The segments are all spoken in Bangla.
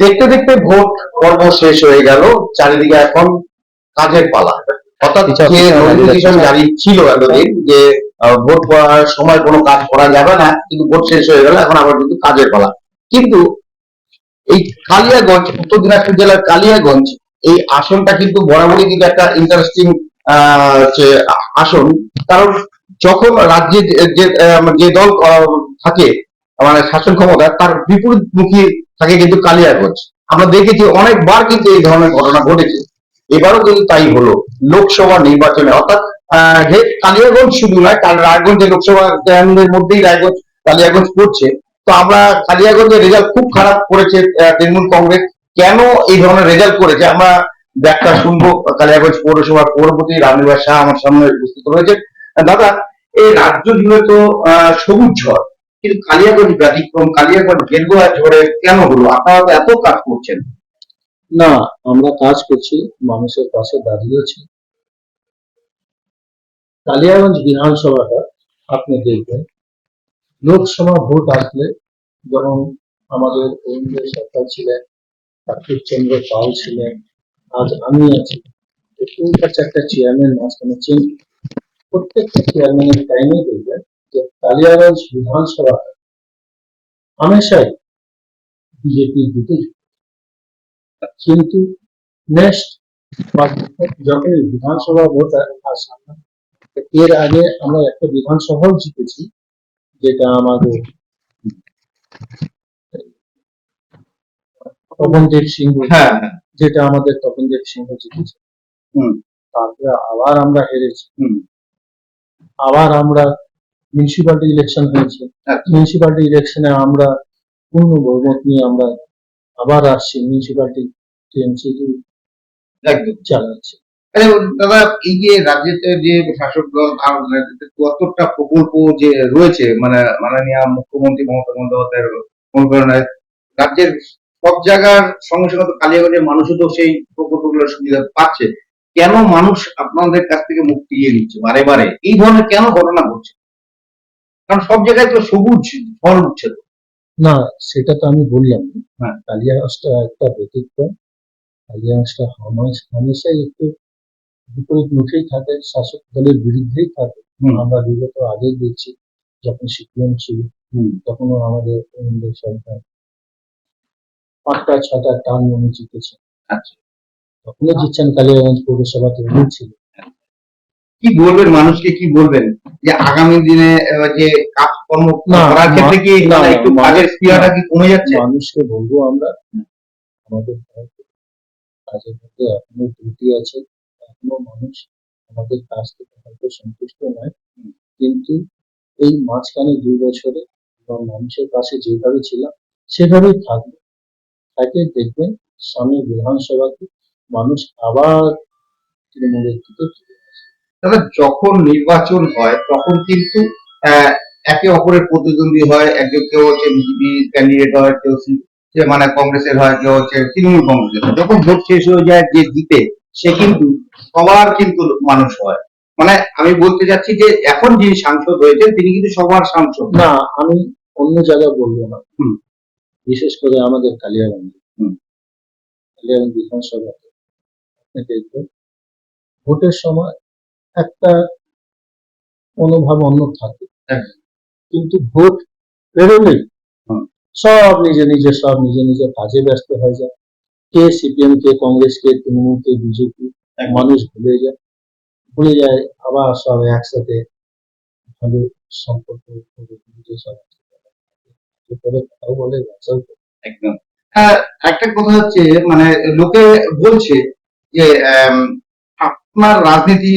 দেখতে দেখতে ভোট পর্ব শেষ হয়ে গেল চারিদিকে এখন কাজের পালা। অর্থাৎ যে নোটিফিকেশন জারি ছিল এতদিন যে ভোট সময় কোনো কাজ করা যাবে না কিন্তু ভোট শেষ হয়ে গেল এখন আবার কিন্তু কাজের পালা। কিন্তু এই কালিয়াগঞ্জ উত্তর দিনাজপুর জেলার কালিয়াগঞ্জ এই আসনটা কিন্তু বরাবরই কিন্তু একটা ইন্টারেস্টিং আসন। কারণ যখন রাজ্যে যে- দল থাকে মানে শাসন ক্ষমতা তার বিপরীতমুখী থাকে কিন্তু কালিয়াগঞ্জ। আমরা দেখেছি অনেকবার কিন্তু এই ধরনের ঘটনা ঘটেছে। এবারও কিন্তু তাই হলো। লোকসভা নির্বাচনে অর্থাৎ কালিয়াগঞ্জ শুধু নয়, কাল রায়গঞ্জ লোকসভা কেন্দ্রের মধ্যেই রায়গঞ্জ, কালিয়াগঞ্জ পড়ছে। তো আমরা কালিয়াগঞ্জের রেজাল্ট খুব খারাপ করেছে তৃণমূল কংগ্রেস। কেন এই ধরনের রেজাল্ট করেছে? আমরা ব্যাখ্যা শুনব কালিয়াগঞ্জ পৌরসভার পৌরপতি রামনিবাস শাহ আমার সামনে উপস্থিত রয়েছে দাদা, এই রাজ্য জুড়ে তো সবুজ ঝড়। কিন্তু কালিয়াগঞ্জ ব্যতিক্রম, কালিয়াগঞ্জ গেরুয়া ঝড়ে কেন হলো? আপনারা তো এত কাজ করছেন। না, আমরা কাজ করছি, মানুষের পাশে দাঁড়িয়েছি কালিয়াগঞ্জ বিধানসভাটা আপনি দেখবেন, লোকসভা ভোট আসলে যেমন আমাদের অরুণ সরকার ছিলেন কার্তিক চন্দ্র পাল ছিলেন, আজ আমি আছি। চারটা চেয়ারম্যান মাঝখানে চেঞ্জ প্রত্যেকটা চেয়ারম্যানের টাইমে দেখবেন কালিয়াগঞ্জ বিধানসভা হামেশাই বিজেপির দিকে কিন্তু নেক্সট যখন বিধানসভা ভোট আসে এর আগে আমরা একটা বিধানসভাও জিতেছি যেটা আমাদের তপনদেব সিংহ হ্যাঁ হ্যাঁ যেটা আমাদের তপনদেব সিংহ জিতেছে হুম। তারপরে আবার আমরা হেরেছি। আবার আমরা মিউনিসিপালিটি ইলেকশন হয়েছে। আচ্ছা। মিউনিসিপালিটি ইলেকশনে আমরা পূর্ণ বহুমত নিয়ে আমরা আবার আসছি মিউনিসিপালিটি টিএমসি চালাচ্ছি দাদা এই যে রাজ্যেতে যে শাসক দল কতটা প্রকল্প যে রয়েছে মানে মাননীয় মুখ্যমন্ত্রী মমতা বন্দ্যোপাধ্যায়ের অনুপ্রেরণায় রাজ্যের সব জায়গার সঙ্গে সঙ্গে তো কালিয়াগঞ্জের মানুষও তো সেই প্রকল্পগুলোর সুবিধা পাচ্ছে। কেন মানুষ আপনাদের কাছ থেকে মুখ ফিরিয়ে নিচ্ছে বারে বারে? এই ধরনের কেন ঘটনা ঘটছে? কারণ সব জায়গায় তো সবুজ ফল উঠছে। না সেটা তো আমি বললাম। হ্যাঁ। কালিয়াগঞ্জটা একটা ব্যতিক্রম। কালিয়াগঞ্জটা হামেশ- হামেশাই একটু বিপরীত মুখেই থাকে শাসক দলের বিরুদ্ধেই থাকে। আমরা বিগত আগে দেখছি যখন সিপিএম ছিল। তখনও আমাদের সরকার পাঁচটা ছটা টার্ম উনি জিতেছে। আচ্ছা। তখনও জিতছেন কালিয়াগঞ্জ পৌরসভাতে উনি ছিল কি বলবেন মানুষকে কি বলবেন? যে আগামী দিনে যে কাজকর্ম করার ক্ষেত্রে কি না, মানে একটু কাজের স্পৃহাটা কি কমে যাচ্ছে? মানুষকে বলব আমরা আমাদের কাজের মধ্যে এখনও ত্রুটি আছে এখনও মানুষ আমাদের কাজ থেকে হয়তো সন্তুষ্ট নয়। কিন্তু এই মাঝখানে দুই বছরে এবং মানুষের কাছে যেভাবে ছিলাম সেভাবেই থাকবে। থাকে দেখবেন সামনে বিধানসভাতে মানুষ আবার তৃণমূলের দিকে তবে যখন নির্বাচন হয় তখন কিন্তু একে অপরের প্রতিদ্বন্দ্বী হয় একজন কেউ হচ্ছে বিজেপি ক্যান্ডিডেট হয় কেউ মানে কংগ্রেসের হয় কেউ হচ্ছে তৃণমূল কংগ্রেসের। যখন ভোট শেষ হয়ে যায় যে জিতে সে কিন্তু সবার কিন্তু মানুষ হয় মানে আমি বলতে চাচ্ছি যে এখন যিনি সাংসদ হয়েছেন তিনি কিন্তু সবার সাংসদ না আমি অন্য জায়গায় বলব না। বিশেষ করে আমাদের কালিয়াগঞ্জে। কালিয়াগঞ্জ বিধানসভাতে আপনি দেখবেন ভোটের সময় একটা মনোভাব অন্য থাকে। কিন্তু ভোট বেরোলেই সব নিজে নিজে সব নিজে নিজে কাজে ব্যস্ত হয়ে যায়। কে সিপিএম কে কংগ্রেস কে তৃণমূল কে বিজেপি। মানুষ ভুলে যায়। ভুলে যায় আবার সব একসাথে ভালো সম্পর্ক কথাও বলে একদম। হ্যাঁ একটা কথা হচ্ছে মানে লোকে বলছে যে আপনার রাজনীতি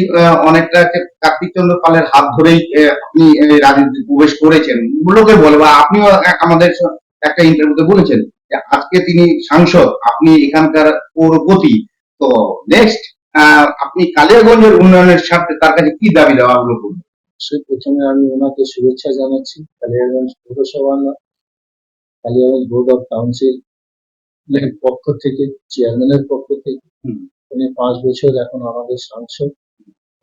অনেকটা কার্তিক চন্দ্র পালের হাত ধরেই আপনি রাজনীতি প্রবেশ করেছেন। লোকে বলে বা আপনিও আমাদের একটা ইন্টারভিউতে বলেছেন যে আজকে তিনি সাংসদ আপনি এখানকার পৌরপতি। তো নেক্সট আপনি কালিয়াগঞ্জের উন্নয়নের স্বার্থে তার কাছে কি দাবি দেওয়া সে প্রথমে আমি ওনাকে শুভেচ্ছা জানাচ্ছি কালিয়াগঞ্জ পৌরসভা কালিয়াগঞ্জ বোর্ড অফ কাউন্সিল পক্ষ থেকে চেয়ারম্যানের পক্ষ থেকে। উনি পাঁচ বছর এখন আমাদের সাংসদ।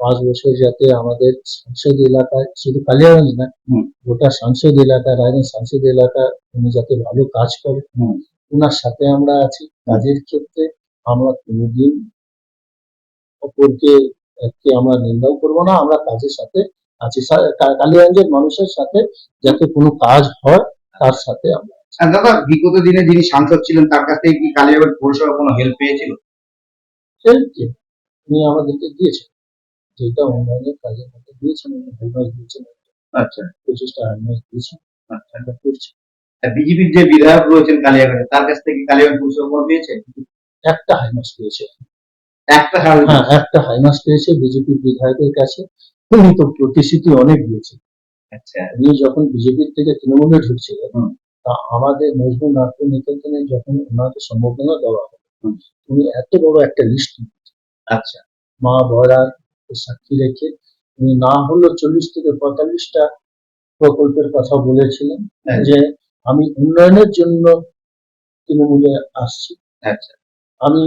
পাঁচ বছর যাতে আমাদের সংসদ এলাকায় শুধু কালিয়াগঞ্জ না গোটা সংসদ এলাকা রায়গঞ্জ সংসদ এলাকা উনি যাতে ভালো কাজ করে। ওনার সাথে আমরা আছি। কাজের ক্ষেত্রে আমরা কোনোদিন অপরকে কে আমরা নিন্দাও করব না আমরা কাজের সাথে আছি। কালিয়াগঞ্জের মানুষের সাথে যাতে কোনো কাজ হয় তার সাথে আমরা দাদা বিগত দিনে যিনি সাংসদ ছিলেন তার কাছ থেকে কি কালিয়াগঞ্জ পৌরসভা কোনো হেল্প পেয়েছিল? হেল্পকে উনি আমাদেরকে দিয়েছেন। যেটা অনলাইনের কাজের মধ্যে দিয়েছেন উনি হেলমেট দিয়েছেন। আচ্ছা। পঁচিশটা হেলমেট দিয়েছেন। আচ্ছা। আমরা করছি। বিজেপির যে বিধায়ক রয়েছেন কালিয়াগঞ্জে তার কাছ থেকে কালিয়াগঞ্জ পৌরসভা পেয়েছে? একটা হাইমাস পেয়েছে। একটা হ্যাঁ একটা হাইমাস পেয়েছে বিজেপির বিধায়কের কাছে। উনি তো প্রতিশ্রুতি অনেক দিয়েছে আচ্ছা। উনি যখন বিজেপির থেকে তৃণমূলে ঢুকছিলেন। তা আমাদের নজরুল নাট্য নিকেতনে যখন ওনাকে সম্বোধনা দেওয়া উনি এত বড় একটা লিস্ট আচ্ছা মা বয়রার সাক্ষী রেখে তুমি না হলেও চল্লিশ থেকে পঁয়তাল্লিশটা প্রকল্পের কথা বলেছিলেন হ্যাঁ। যে আমি উন্নয়নের জন্য তৃণমূলে আসছি। আচ্ছা। আমি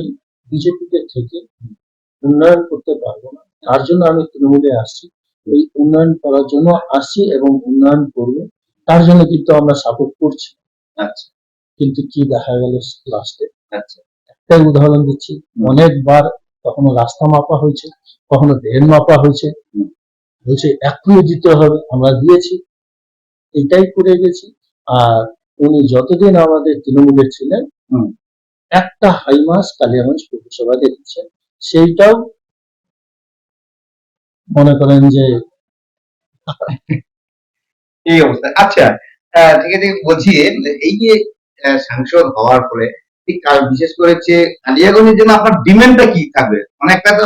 বিজেপিতে থেকে উন্নয়ন করতে পারব না তার জন্য আমি তৃণমূলে আসছি। এই উন্নয়ন করার জন্য আসছি এবং উন্নয়ন করব তার জন্য কিন্তু আমরা সাপোর্ট করছি। আচ্ছা। কিন্তু কি দেখা গেল লাস্টে আচ্ছা। একটাই উদাহরণ দিচ্ছি। অনেকবার কখনো রাস্তা মাপা হয়েছে কখনো ড্রেন মাপা হয়েছে। বলছে এখনই দিতে হবে আমরা দিয়েছি। এটাই করে গেছি। আর উনি যতদিন আমাদের তৃণমূলের ছিলেন। একটা হাইমাস কালিয়াগঞ্জ পৌরসভাতে দিচ্ছেন সেইটাও মনে করেন যে এই অবস্থা। আচ্ছা ঠিক আছে বলছি এই যে সাংসদ হওয়ার পরে বিশেষ করে হচ্ছে জন্য আপনার ডিমান্ডটা কি থাকবে? মানে একটা তো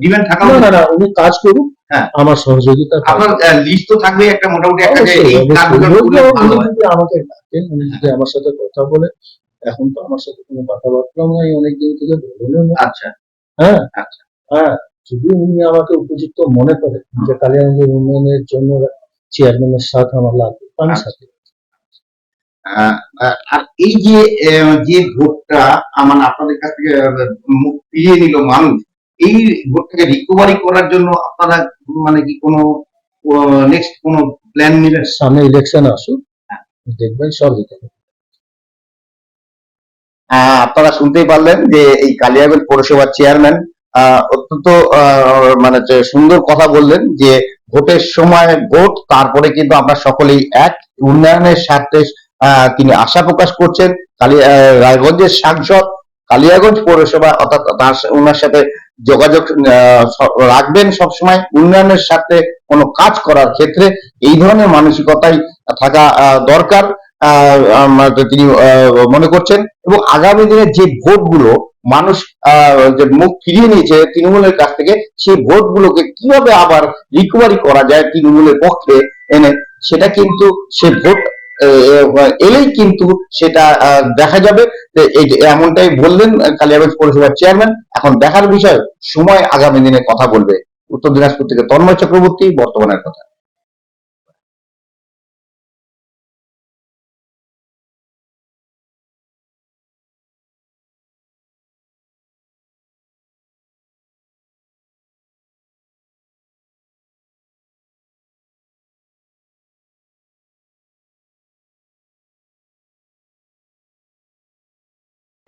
ডিমান্ড থাকা না না উনি কাজ করুক হ্যাঁ। আমার সহযোগিতা আপনার লিস্ট তো থাকবে একটা মোটামুটি একটা যে আমাকে ডাকেন উনি যদি আমার সাথে কথা বলে এখন তো আমার সাথে কোনো কথাবার্তাও নাই অনেকদিন থেকে না। আচ্ছা। হ্যাঁ? আচ্ছা। হ্যাঁ যদি উনি আমাকে উপযুক্ত মনে করে যে কালিয়াগঞ্জের উন্নয়নের জন্য চেয়ারম্যানের সাথে আমার লাগবে আমি আচ্ছা। সাথে। আর এই যে যে ভোটটা আমার আপনাদের কাছ থেকে মুখ ফিরিয়ে নিল মানুষ এই ভোটটাকে রিকভারি করার জন্য আপনারা মানে কি কোনো নেক্সট কোনো প্ল্যান নেবেন সামনে ইলেকশন আসুক হ্যাঁ। দেখবেন সব দিতে আপনারা শুনতেই পারলেন যে এই কালিয়াগঞ্জ পৌরসভার চেয়ারম্যান আহ, অত্যন্ত আহ, মানে সুন্দর কথা বললেন যে ভোটের সময় ভোট তারপরে কিন্তু আমরা সকলেই এক উন্নয়নের স্বার্থে তিনি আশা প্রকাশ করছেন। কালি আহ, রায়গঞ্জের সাংসদ কালিয়াগঞ্জ পৌরসভা অর্থাৎ তার ওনার সাথে যোগাযোগ রাখবেন সবসময়। উন্নয়নের সাথে কোনো কাজ করার ক্ষেত্রে এই ধরনের মানসিকতাই থাকা দরকার তিনি মনে করছেন। এবং আগামী দিনে যে ভোটগুলো মানুষ যে মুখ ফিরিয়ে নিয়েছে তৃণমূলের কাছ থেকে সেই ভোটগুলোকে কীভাবে আবার রিকভারি করা যায় তৃণমূলের পক্ষে এনে সেটা কিন্তু সে ভোট এলেই কিন্তু সেটা দেখা যাবে এমনটাই বললেন কালিয়াগঞ্জ পৌরসভার চেয়ারম্যান এখন দেখার বিষয়, সময় আগামী দিনে কথা বলবে। উত্তর দিনাজপুর থেকে তন্ময় চক্রবর্তী, বর্তমানের কথা।